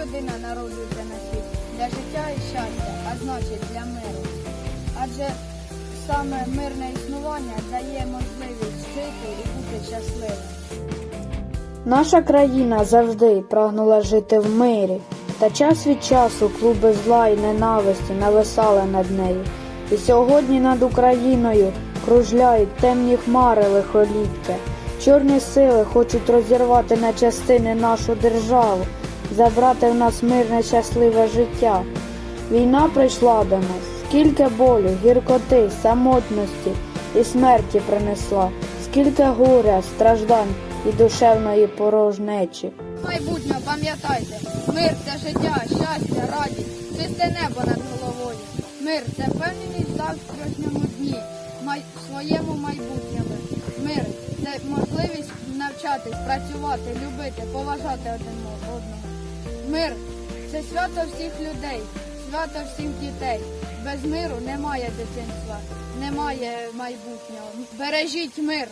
людина народжується на світ для життя і щастя, а значить для миру. Адже саме мирне існування дає можливість жити і бути щасливим. Наша країна завжди прагнула жити в мирі, та час від часу клуби зла і ненависті нависали над нею. І сьогодні над Україною кружляють темні хмари лихоліття. Чорні сили хочуть розірвати на частини нашу державу, забрати в нас мирне щасливе життя. Війна прийшла до нас, скільки болю, гіркоти, самотності і смерті принесла, скільки горя, страждань і душевної порожнечі. Майбутнього пам'ятайте, мир це життя, щастя, радість, чисте небо над головою. Мир це впевненість в завтрашньому дні, май... своєму майбутньому. Мир це можливість навчатись, працювати, любити, поважати один одного. Мир це свято всіх людей, свято всіх дітей. Без миру немає дитинства, немає майбутнього. Бережіть мир.